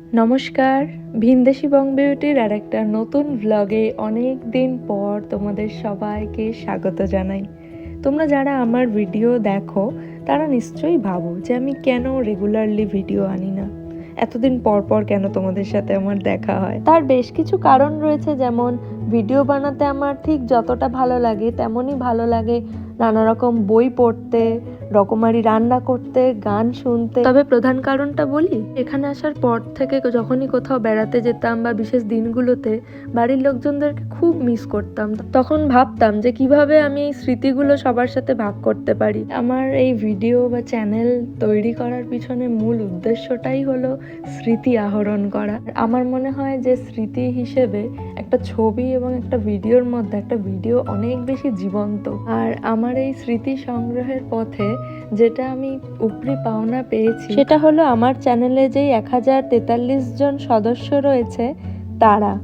নমস্কার, ভিনদেশি বং বিউটির আর একটা নতুন ভ্লগে অনেক দিন পর তোমাদের সবাইকে স্বাগত জানাই। তোমরা যারা আমার ভিডিও দেখো, তারা নিশ্চয়ই ভাবো যে আমি কেন রেগুলারলি ভিডিও আনি না? এতদিন পর পর কেন তোমাদের সাথে আমার দেখা হয়? তার বেশ কিছু কারণ রয়েছে, যেমন ভিডিও বানাতে আমার ঠিক যতটা ভালো লাগে, তেমনই ভালো লাগে নানা রকম বই পড়তে রকমারি রান্না করতে গান শুনতে। তবে প্রধান কারণটা বলি এখানে আসার পর থেকে যখনই কোথাও বেড়াতে যেতাম বা বিশেষ দিনগুলোতে বাড়ির লোকজনদেরকে খুব মিস করতাম। তখন ভাবতাম যে কীভাবে আমি এই স্মৃতিগুলো সবার সাথে ভাগ করতে পারি। আমার এই ভিডিও বা চ্যানেল তৈরি করার পিছনে মূল উদ্দেশ্যটাই হলো স্মৃতি আহরণ করা। আমার মনে হয় যে স্মৃতি হিসেবে একটা ছবি এবং একটা ভিডিওর মধ্যে একটা ভিডিও অনেক বেশি জীবন্ত। আর আমার এই স্মৃতি সংগ্রহের পথে যেটা আমি উপরি পাওনা পেয়েছি। সেটা হলো আমার চ্যানেলে যেই এক হাজার তেতাল্লিশ জন সদস্য রয়েছে তারা।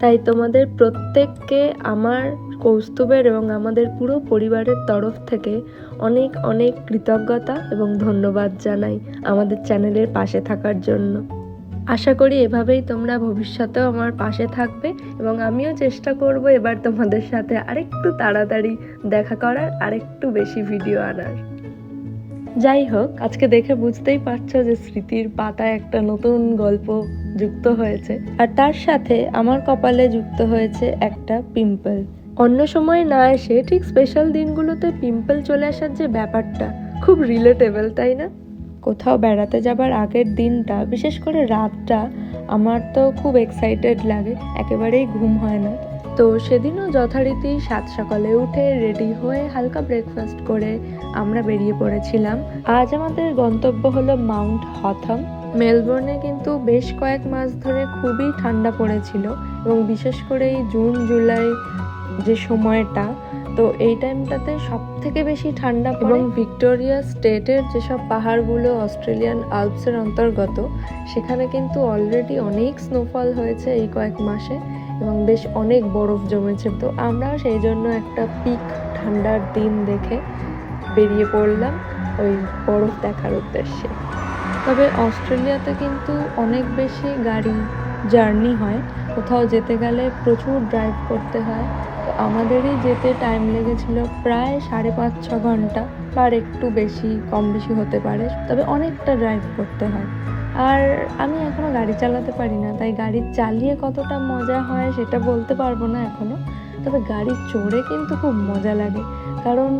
তাই তোমাদের প্রত্যেককে আমার কৌস্তুভের এবং আমাদের পুরো পরিবারের তরফ থেকে অনেক অনেক কৃতজ্ঞতা এবং ধন্যবাদ জানাই আমাদের চ্যানেলের পাশে থাকার জন্য। আশা করি এভাবেই তোমরা ভবিষ্যতেও আমার পাশে থাকবে এবং আমিও চেষ্টা করব এবার তোমাদের সাথে আরেকটু তাড়াতাড়ি দেখা করার আরেকটু বেশি ভিডিও আনার। যাই হোক, আজকে দেখে বুঝতেই পারছ যে স্মৃতির পাতায় একটা নতুন গল্প যুক্ত হয়েছে। আর তার সাথে আমার কপালে যুক্ত হয়েছে একটা পিম্পল অন্য সময় না এসে ঠিক স্পেশাল দিনগুলোতে পিম্পল চলে আসার যে ব্যাপারটা, খুব রিলেটেবল তাই না? কোথাও বেড়াতে যাবার আগের দিনটা, বিশেষ করে রাতটা, আমার তো খুব এক্সাইটেড লাগে। একেবারেই ঘুম হয় না। তো সেদিনও যথারীতি সাত সকালে উঠে রেডি হয়ে হালকা ব্রেকফাস্ট করে আমরা বেরিয়ে পড়েছিলাম। আজ আমাদের গন্তব্য হলো মাউন্ট হথম মেলবোর্নে কিন্তু বেশ কয়েক মাস ধরে খুবই ঠান্ডা পড়েছিল এবং বিশেষ করে এই জুন জুলাই যে সময়টা, তো এই টাইমটাতে সব থেকে বেশি ঠান্ডা এবং ভিক্টোরিয়া স্টেটের যেসব পাহাড়গুলো অস্ট্রেলিয়ান আলপসের অন্তর্গত, সেখানে কিন্তু অলরেডি অনেক স্নোফল হয়েছে এই কয়েক মাসে। এবং বেশ অনেক বরফ জমেছে। তো আমরা সেই জন্য একটা পিক ঠান্ডার দিন দেখে বেরিয়ে পড়লাম ওই বরফ দেখার উদ্দেশ্যে। তবে অস্ট্রেলিয়াতে কিন্তু অনেক বেশি গাড়ি জার্নি হয়। কোথাও যেতে গেলে প্রচুর ড্রাইভ করতে হয়। তো আমাদেরই যেতে টাইম লেগেছিল প্রায় সাড়ে পাঁচ, ছ ঘণ্টা আর একটু বেশি, কম বেশি হতে পারে। তবে অনেকটা ড্রাইভ করতে হয়। আর আমি এখনও গাড়ি চালাতে পারি না, তাই গাড়ি চালিয়ে কতটা মজা হয় সেটা বলতে পারব না এখনও তবে গাড়ি চড়ে কিন্তু খুব মজা লাগে, কারণ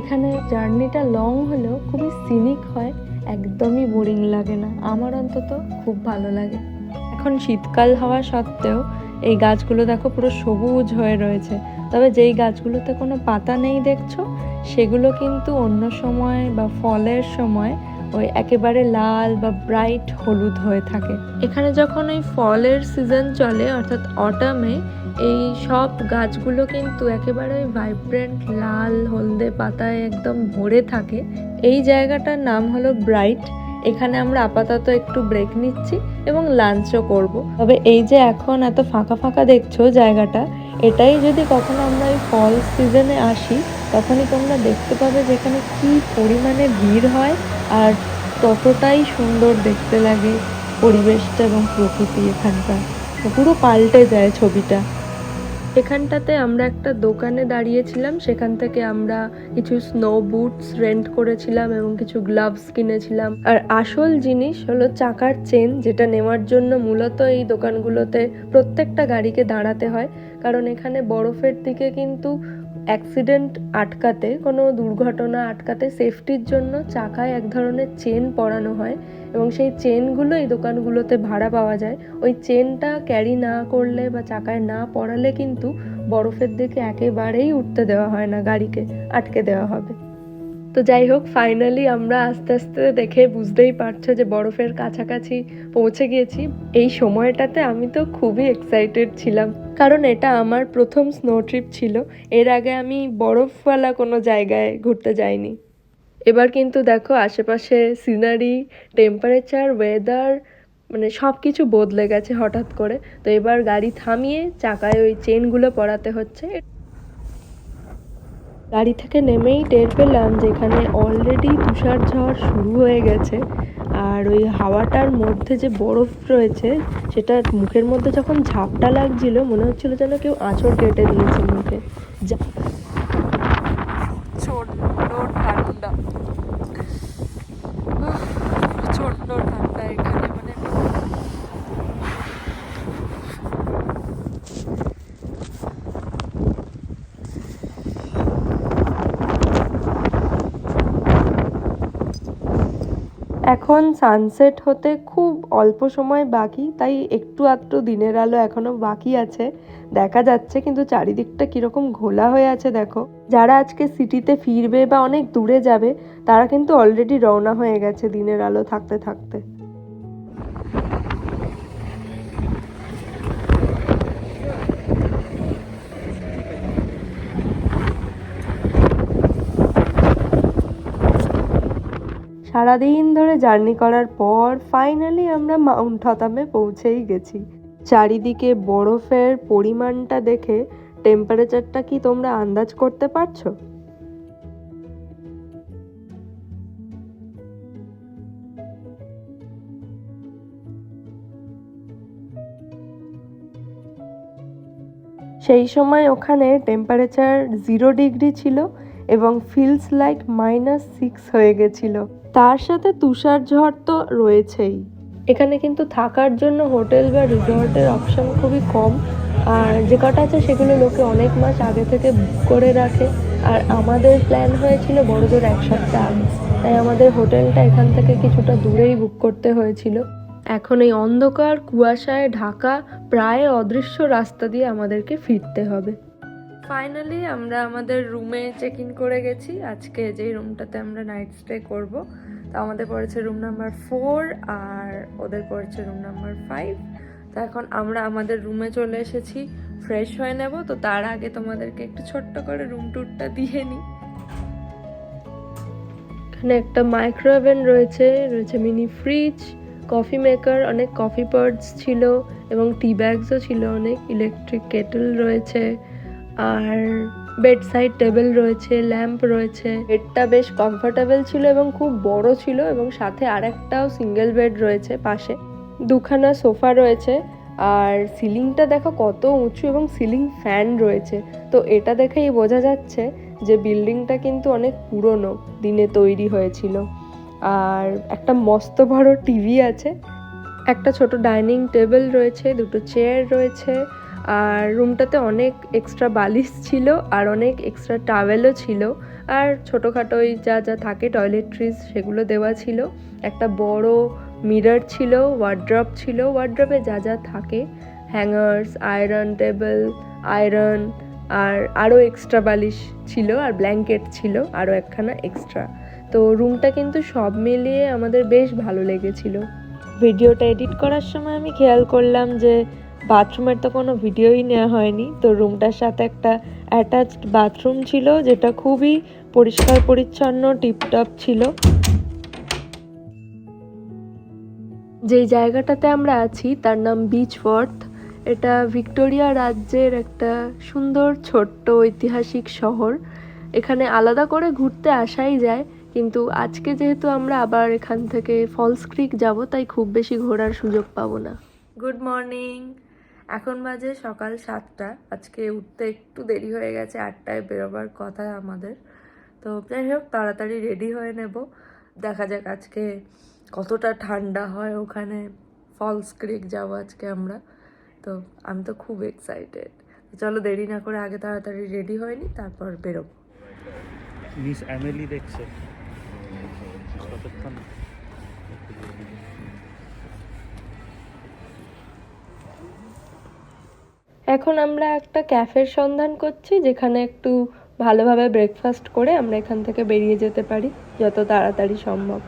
এখানে জার্নিটা লং হলেও খুবই সিনিক হয়, একদমই বোরিং লাগে না। আমার অন্তত খুব ভালো লাগে। এখন শীতকাল হওয়া সত্ত্বেও এই গাছগুলো দেখো পুরো সবুজ হয়ে রয়েছে, তবে যেই গাছগুলোতে কোনো পাতা নেই দেখছ, সেগুলো কিন্তু অন্য সময় বা ফলের সময় ওই একেবারে লাল বা ব্রাইট হলুদ হয়ে থাকে। এখানে যখন ওই ফলের সিজন চলে, অর্থাৎ অটামে এই সব গাছগুলো কিন্তু একেবারে ওই ভাইব্রেন্ট লাল হলদে পাতায় একদম ভরে থাকে। এই জায়গাটার নাম হলো ব্রাইট এখানে আমরা আপাতত একটু ব্রেক নিচ্ছি এবং লাঞ্চও করব। তবে এই যে এখন এত ফাঁকা ফাঁকা দেখছ জায়গাটা, এটাই যদি কখনো আমরা এই ফল সিজনে আসি, তখনই তোমরা দেখতে পাবে যেখানে কি পরিমাণে ভিড় হয় আর ততটাই সুন্দর দেখতে লাগে পরিবেশটা এবং প্রকৃতি এখানকার। পুরো পাল্টে যায় ছবিটা। এখানটাতে আমরা একটা দোকানে দাঁড়িয়েছিলাম, সেখান থেকে আমরা কিছু স্নো বুটস রেন্ট করেছিলাম এবং কিছু গ্লাভস কিনেছিলাম। আর আসল জিনিস হলো চাকার চেন যেটা নেওয়ার জন্য মূলত এই দোকানগুলোতে প্রত্যেকটা গাড়িকে দাঁড়াতে হয়, কারণ এখানে বরফের দিকে কিন্তু অ্যাক্সিডেন্ট আটকাতে, কোনো দুর্ঘটনা আটকাতে সেফটির জন্য চাকায় এক ধরনের চেন পরানো হয় এবং সেই চেনগুলো এই দোকানগুলোতে ভাড়া পাওয়া যায়। ওই চেনটা ক্যারি না করলে বা চাকায় না পড়ালে কিন্তু বরফের দিকে একেবারেই উঠতে দেওয়া হয় না, গাড়িকে আটকে দেওয়া হবে। তো যাই হোক ফাইনালি আমরা আস্তে আস্তে দেখে বুঝতেই পারছ যে বরফের কাছাকাছি পৌঁছে গিয়েছি। এই সময়টাতে আমি তো খুবই এক্সাইটেড ছিলাম, কারণ এটা আমার প্রথম স্নো ট্রিপ ছিল। এর আগে আমি বরফওয়ালা কোনো জায়গায় ঘুরতে যাইনি। এবার কিন্তু দেখো, আশেপাশে সিনারি টেম্পারেচার ওয়েদার মানে সব কিছু বদলে গেছে হঠাৎ করে। তো এবার গাড়ি থামিয়ে চাকায় ওই চেনগুলো পরাতে হচ্ছে। গাড়ি থেকে নেমেই টের পেলাম যে এখানে অলরেডি তুষার ঝড় শুরু হয়ে গেছে। আর ওই হাওয়াটার মধ্যে যে বরফ রয়েছে সেটা মুখের মধ্যে যখন ঝাপটা লাগছিল, মনে হচ্ছিল যেন কেউ আঁচড় কেটে দিয়েছে মুখে যা প্রচণ্ড ঠান্ডা উফ, প্রচণ্ড ঠান্ডা এখানে মানে এখন সানসেট হতে খুব অল্প সময় বাকি, তাই একটু আধটু দিনের আলো এখনও বাকি আছে। দেখা যাচ্ছে কিন্তু চারিদিকটা কীরকম ঘোলা হয়ে আছে, দেখো। যারা আজকে সিটিতে ফিরবে বা অনেক দূরে যাবে, তারা কিন্তু অলরেডি রওনা হয়ে গেছে দিনের আলো থাকতে থাকতে। সারাদিন ধরে জার্নি করার পর ফাইনালি আমরা মাউন্ট হতামে পৌঁছেই গেছি। চারিদিকে বরফের পরিমাণটা দেখে টেম্পারেচারটা কি তোমরা আন্দাজ করতে পারছ? সেই সময় ওখানে টেম্পারেচার জিরো ডিগ্রি ছিল এবং ফিলস লাইক মাইনাস সিক্স হয়ে গেছিল। তার সাথে তুষার ঝড় তো রয়েছেই। এখানে কিন্তু থাকার জন্য হোটেল বা রিসর্টের অপশন খুবই কম। আর যে কটা আছে সেগুলো লোকে অনেক মাস আগে থেকে বুক করে রাখে। আর আমাদের প্ল্যান হয়েছিল বড়জোর এক সপ্তাহ আগে। তাই আমাদের হোটেলটা এখান থেকে কিছুটা দূরেই বুক করতে হয়েছিল। এখন এই অন্ধকার কুয়াশায় ঢাকা প্রায় অদৃশ্য রাস্তা দিয়ে আমাদেরকে ফিরতে হবে। ফাইনালি আমরা আমাদের রুমে চেক ইন করে গেছি। আজকে যেই রুমটাতে আমরা নাইট স্টে করব তো আমাদের পড়েছে রুম নাম্বার ফোর আর ওদের পড়েছে রুম নাম্বার ফাইভ তো এখন আমরা আমাদের রুমে চলে এসেছি। ফ্রেশ হয়ে নেব, তো তার আগে তোমাদেরকে একটু ছোট্ট করে রুম ট্যুরটা দিয়ে নিই এখানে একটা মাইক্রোওভেন রয়েছে রয়েছে মিনি ফ্রিজ কফি মেকার অনেক কফি পটস ছিল এবং টি ব্যাগসও ছিল, অনেক ইলেকট্রিক কেটল রয়েছে। আর বেড সাইড টেবিল রয়েছে ল্যাম্প রয়েছে। বেডটা বেশ কমফোর্টেবল ছিল এবং খুব বড় ছিল এবং সাথে আরেকটাও সিঙ্গেল বেড রয়েছে পাশে। দুখানা সোফা রয়েছে আর সিলিংটা দেখো কত উঁচু এবং সিলিং ফ্যান রয়েছে। তো এটা দেখেই বোঝা যাচ্ছে যে বিল্ডিংটা কিন্তু অনেক পুরনো, দিনে তৈরি হয়েছিল। আর একটা মস্ত বড় টিভি আছে। একটা ছোট ডাইনিং টেবিল রয়েছে, দুটো চেয়ার রয়েছে আর রুমটাতে অনেক এক্সট্রা বালিশ ছিল আর অনেক এক্সট্রা টাওয়েলও ছিল। আর ছোটোখাটো ওই যা যা থাকে টয়লেট্রিজ সেগুলো দেওয়া ছিল। একটা বড় মিরর ছিল ওয়ার্ড্রপ ছিল। ওয়ার্ড্রপে যা যা থাকে হ্যাঙ্গার্স আয়রন টেবিল আয়রন আর আরও এক্সট্রা বালিশ ছিল আর ব্ল্যাঙ্কেট ছিল আরও একখানা এক্সট্রা তো রুমটা কিন্তু সব মিলিয়ে আমাদের বেশ ভালো লেগেছিল। ভিডিওটা এডিট করার সময় আমি খেয়াল করলাম যে বাথরুমের তো কোনো ভিডিওই নেওয়া হয়নি। তো রুমটার সাথে একটা অ্যাটাচড বাথরুম ছিল, যেটা খুবই পরিষ্কার পরিচ্ছন্ন টিপটপ ছিল। যেই জায়গাটাতে আমরা আছি, তার নাম বিচ ওয়ার্থ এটা ভিক্টোরিয়া রাজ্যের একটা সুন্দর, ছোট্ট, ঐতিহাসিক শহর। এখানে আলাদা করে ঘুরতে আসাই যায়, কিন্তু আজকে যেহেতু আমরা আবার এখান থেকে ফলস ক্রিক যাব, তাই খুব বেশি ঘোরার সুযোগ পাবো না। গুড মর্নিং এখন বাজে সকাল সাতটা। আজকে উঠতে একটু দেরি হয়ে গেছে, আটটায় বেরোবার কথা আমাদের। তো যাই হোক, তাড়াতাড়ি রেডি হয়ে নেব। দেখা যাক আজকে কতটা ঠান্ডা হয় ওখানে। ফলস ক্রিক যাব আজকে আমরা। তো আমি তো খুব এক্সাইটেড চলো দেরি না করে আগে তাড়াতাড়ি রেডি হয়নি, তারপর বেরোবো। মিস অ্যামেলি দেখছে। এখন আমরা একটা ক্যাফের সন্ধান করছি, যেখানে একটু ভালোভাবে ব্রেকফাস্ট করে আমরা এখান থেকে বেরিয়ে যেতে পারি, যত তাড়াতাড়ি সম্ভব।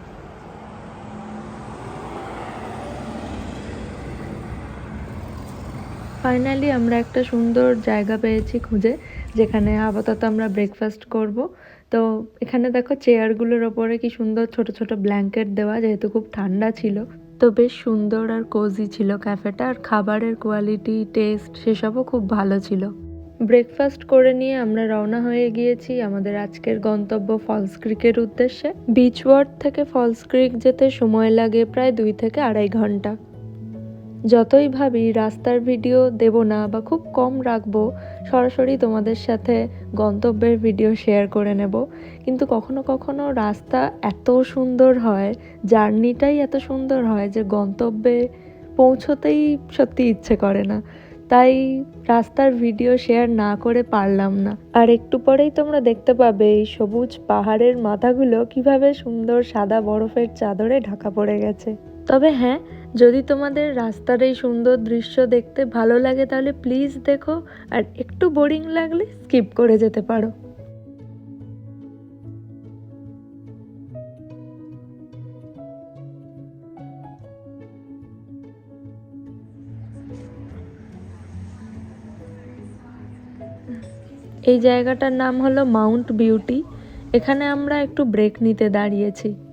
ফাইনালি আমরা একটা সুন্দর জায়গা পেয়েছি খুঁজে, যেখানে আপাতত আমরা ব্রেকফাস্ট করব। তো এখানে দেখো চেয়ারগুলোর ওপরে কি সুন্দর ছোট ছোট ব্ল্যাঙ্কেট দেওয়া, যেহেতু খুব ঠান্ডা ছিল। তো বেশ সুন্দর আর কোজি ছিল ক্যাফেটা আর খাবারের কোয়ালিটি টেস্ট সেসবও খুব ভালো ছিল। ব্রেকফাস্ট করে নিয়ে আমরা রওনা হয়ে গিয়েছি আমাদের আজকের গন্তব্য ফলস ক্রিকের উদ্দেশ্যে। বিচ ওয়ার্ড থেকে ফলস ক্রিক যেতে সময় লাগে প্রায় দুই থেকে আড়াই ঘণ্টা। যতই ভাবি রাস্তার ভিডিও দেব না বা খুব কম রাখব সরাসরি তোমাদের সাথে গন্তব্যের ভিডিও শেয়ার করে নেব। কিন্তু কখনো কখনো রাস্তা এত সুন্দর হয়, জার্নিটাই এত সুন্দর হয় যে গন্তব্যে পৌঁছতেই সত্যি ইচ্ছে করে না। তাই রাস্তার ভিডিও শেয়ার না করে পারলাম না। আর একটু পরেই তোমরা দেখতে পাবে এই সবুজ পাহাড়ের মাথাগুলো কীভাবে সুন্দর সাদা বরফের চাদরে ঢাকা পড়ে গেছে। তবে হ্যাঁ যদি তোমাদের রাস্তার এই সুন্দর দৃশ্য দেখতে ভালো লাগে, তাহলে প্লিজ দেখো, আর একটু বোরিং লাগলে স্কিপ করে যেতে পারো। এই জায়গাটার নাম হলো মাউন্ট বিউটি এখানে আমরা একটু ব্রেক নিতে দাঁড়িয়েছি।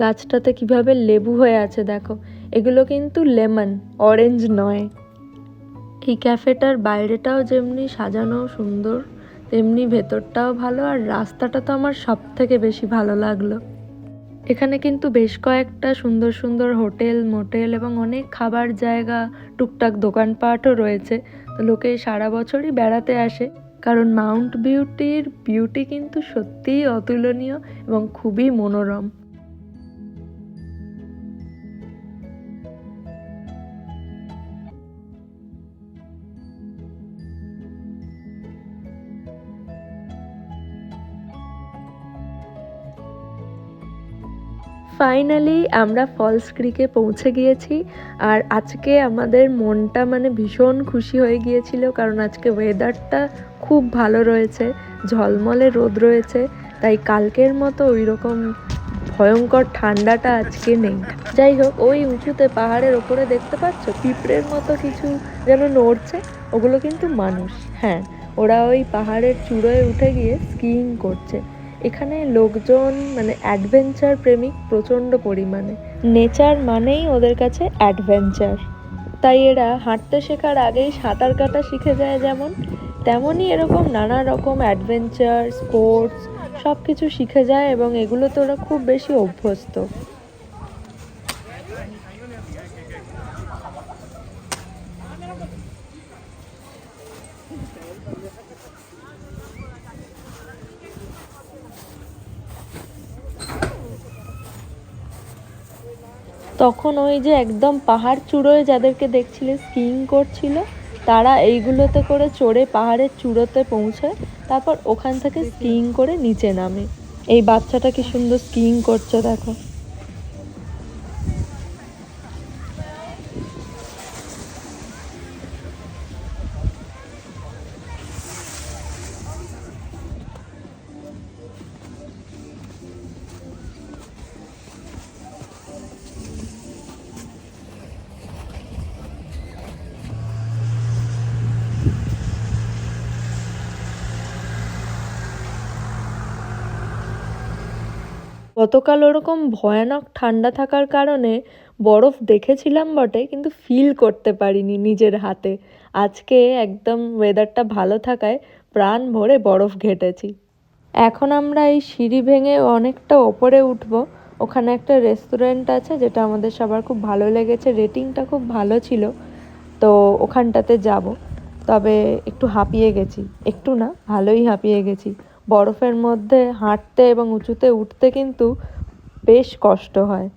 গাছটাতে কীভাবে লেবু হয়ে আছে দেখো। এগুলো কিন্তু লেমন, অরেঞ্জ নয়। এই ক্যাফেটার বাইরেটাও যেমনি সাজানো সুন্দর, তেমনি ভেতরটাও ভালো আর রাস্তাটা তো আমার সব থেকে বেশি ভালো লাগল। এখানে কিন্তু বেশ কয়েকটা সুন্দর সুন্দর হোটেল, মোটেল এবং অনেক খাবার জায়গা, টুকটাক দোকানপাটও রয়েছে। তো লোকে সারা বছরই বেড়াতে আসে, কারণ মাউন্ট বিউটির বিউটি কিন্তু সত্যিই অতুলনীয় এবং খুবই মনোরম। ফাইনালি আমরা ফলস ক্রিকে পৌঁছে গিয়েছি। আর আজকে আমাদের মনটা মানে ভীষণ খুশি হয়ে গিয়েছিল, কারণ আজকে ওয়েদারটা খুব ভালো রয়েছে, ঝলমলে রোদ রয়েছে, তাই কালকের মতো ওই রকম ভয়ঙ্কর ঠান্ডাটা আজকে নেই। যাই হোক, ওই উঁচুতে, পাহাড়ের ওপরে দেখতে পাচ্ছ? পিঁপড়ের মতো কিছু যেন নড়ছে, ওগুলো কিন্তু মানুষ। হ্যাঁ ওরা ওই পাহাড়ের চূড়োয় উঠে গিয়ে স্কিইং করছে। এখানে লোকজন মানে অ্যাডভেঞ্চার প্রেমিক প্রচণ্ড পরিমাণে। নেচার মানেই ওদের কাছে অ্যাডভেঞ্চার তাই এরা হাঁটতে শেখার আগেই সাঁতার কাটা শিখে যায় যেমন, তেমনই এরকম নানা রকম অ্যাডভেঞ্চার স্পোর্টস সব কিছু শিখে যায় এবং এগুলোতে ওরা খুব বেশি অভ্যস্ত। তখন ওই যে একদম পাহাড় চূড়োয় যাদেরকে দেখছিলে স্কিইং করছিল, তারা এইগুলোতে করে চড়ে পাহাড়ের চূড়োতে পৌঁছায়, তারপর ওখান থেকে স্কিইং করে নিচে নামে। এই বাচ্চাটা কি সুন্দর স্কিইং করছে দেখো। গতকাল ওরকম ভয়ানক ঠান্ডা থাকার কারণে বরফ দেখেছিলাম বটে, কিন্তু ফিল করতে পারিনি নিজের হাতে। আজকে একদম ওয়েদারটা ভালো থাকায় প্রাণ ভরে বরফ ঘেটেছি। এখন আমরা এই সিঁড়ি ভেঙে অনেকটা ওপরে উঠবো। ওখানে একটা রেস্টুরেন্ট আছে যেটা আমাদের সবার খুব ভালো লেগেছে রেটিংটা খুব ভালো ছিল, তো ওখানটাতে যাব। তবে একটু হাঁপিয়ে গেছি। একটু না, ভালোই হাঁপিয়ে গেছি। বরফের মধ্যে হাঁটতে এবং উঁচুতে উঠতে কিন্তু বেশ কষ্ট হয়.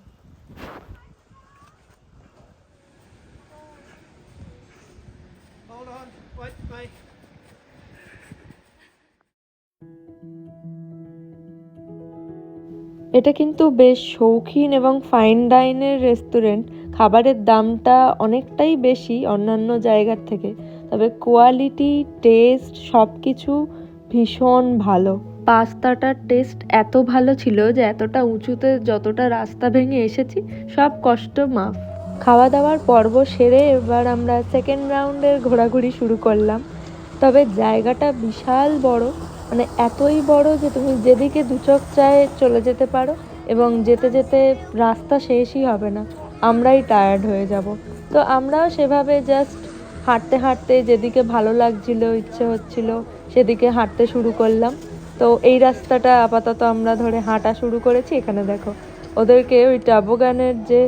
এটা কিন্তু বেশ শৌখিন এবং ফাইন ডাইনের রেস্টুরেন্ট খাবারের দামটা অনেকটাই বেশি অন্যান্য জায়গার থেকে তবে কোয়ালিটি টেস্ট সব কিছু ভীষণ ভালো। পাস্তাটার টেস্ট এত ভালো ছিল যে এতটা উঁচুতে যতটা রাস্তা ভেঙে এসেছি, সব কষ্ট মাফ। খাওয়া দাওয়ার পর্ব সেরে এবার আমরা সেকেন্ড রাউন্ডের ঘোরাঘুরি শুরু করলাম। তবে জায়গাটা বিশাল বড় মানে এতই বড় যে তুমি যেদিকে দুচোখ চায় চলে যেতে পারো এবং যেতে যেতে রাস্তা শেষই হবে না। আমরাই টায়ার্ড হয়ে যাব। তো আমরাও সেভাবে জাস্ট হাঁটতে হাঁটতে যেদিকে ভালো লাগছিল, ইচ্ছে হচ্ছিল সেদিকে হাঁটতে শুরু করলাম। তো এই রাস্তাটা আপাতত আমরা ধরে হাঁটা শুরু করেছি। এখানে দেখো, ওদেরকে ওই টাবোগানের যে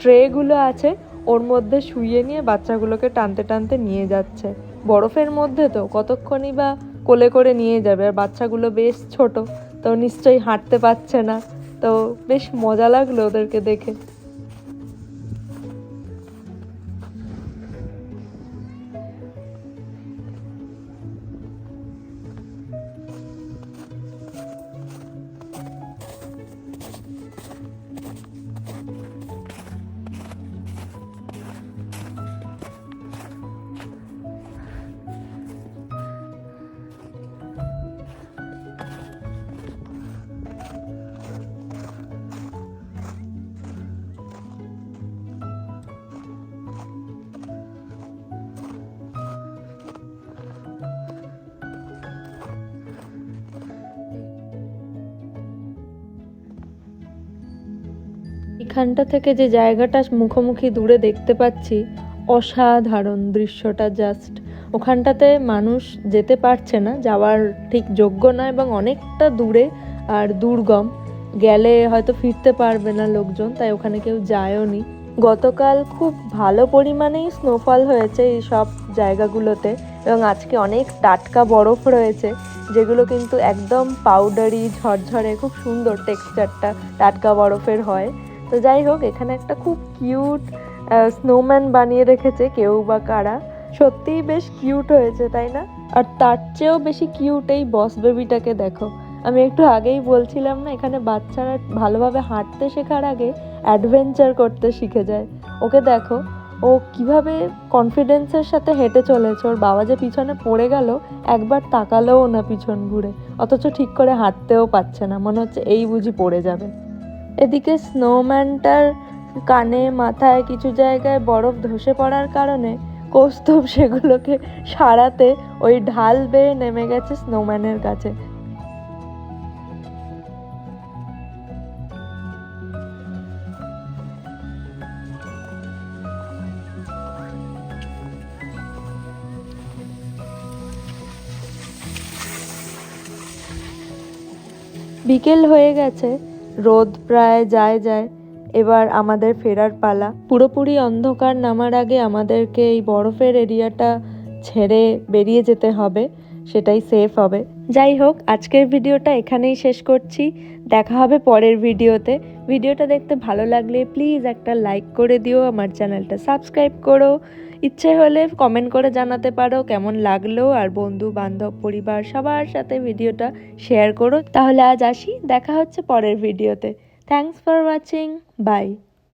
ট্রেগুলো আছে, ওর মধ্যে শুইয়ে নিয়ে বাচ্চাগুলোকে টানতে টানতে নিয়ে যাচ্ছে। বরফের মধ্যে তো কতক্ষণই বা কোলে করে নিয়ে যাবে। আর বাচ্চাগুলো বেশ ছোট, তো নিশ্চয়ই হাঁটতে পারছে না। তো বেশ মজা লাগল ওদেরকে দেখে। এখানটা থেকে যে জায়গাটা মুখোমুখি দূরে দেখতে পাচ্ছি, অসাধারণ দৃশ্যটা জাস্ট ওখানটাতে মানুষ যেতে পারছে না, যাওয়ার ঠিক যোগ্য না এবং অনেকটা দূরে আর দুর্গম। গেলে হয়তো ফিরতে পারবে না লোকজন, তাই ওখানে কেউ যায়ও নি। গতকাল খুব ভালো পরিমাণেই স্নোফল হয়েছে এই সব জায়গাগুলোতে এবং আজকে অনেক টাটকা বরফ রয়েছে, যেগুলো কিন্তু একদম পাউডারি ঝরঝরে, খুব সুন্দর টেক্সচারটা টাটকা বরফের হয়। তো যাই হোক, এখানে একটা খুব কিউট স্নোম্যান বানিয়ে রেখেছে কেউ বা কারা। সত্যিই বেশ কিউট হয়েছে, তাই না? আর তার চেয়েও বেশি কিউট এই বস বেবিটাকে দেখো। আমি একটু আগেই বলছিলাম না, এখানে বাচ্চারা ভালোভাবে হাঁটতে শেখার আগে অ্যাডভেঞ্চার করতে শিখে যায়। ওকে দেখো, ও কীভাবে কনফিডেন্সের সাথে হেঁটে চলেছে। ওর বাবা যে পিছনে পড়ে গেল, একবার তাকালোও না পিছন ঘুরে। অথচ ঠিক করে হাঁটতেও পারছে না, মনে হচ্ছে এই বুঝি পড়ে যাবে। এদিকে স্নোম্যানটার কানে, মাথায় কিছু জায়গায় বরফ ধসে পড়ার কারণে কৌস্তব সেগুলোকে সারাতে ওই ঢাল বেয়ে নেমে গেছে স্নোম্যানের কাছে। বিকেল হয়ে গেছে। রোদ প্রায় যায় যায়, এবার আমাদের ফেরার পালা। পুরোপুরি অন্ধকার নামার আগে আমাদেরকে এই বরফের এরিয়াটা ছেড়ে বেরিয়ে যেতে হবে, সেটাই সেফ হবে। যাই হোক, আজকের ভিডিওটা এখানেই শেষ করছি। দেখা হবে পরের ভিডিওতে। ভিডিওটা দেখতে ভালো লাগলে প্লিজ একটা লাইক করে দিও, আমার চ্যানেলটা সাবস্ক্রাইব করো। ইচ্ছে হলে কমেন্ট করে জানাতে পারো কেমন লাগল, আর বন্ধু বান্ধব পরিবার সবার সাথে ভিডিওটা শেয়ার করো। তাহলে আজ আসি, দেখা হচ্ছে পরের ভিডিওতে। Thanks for watching by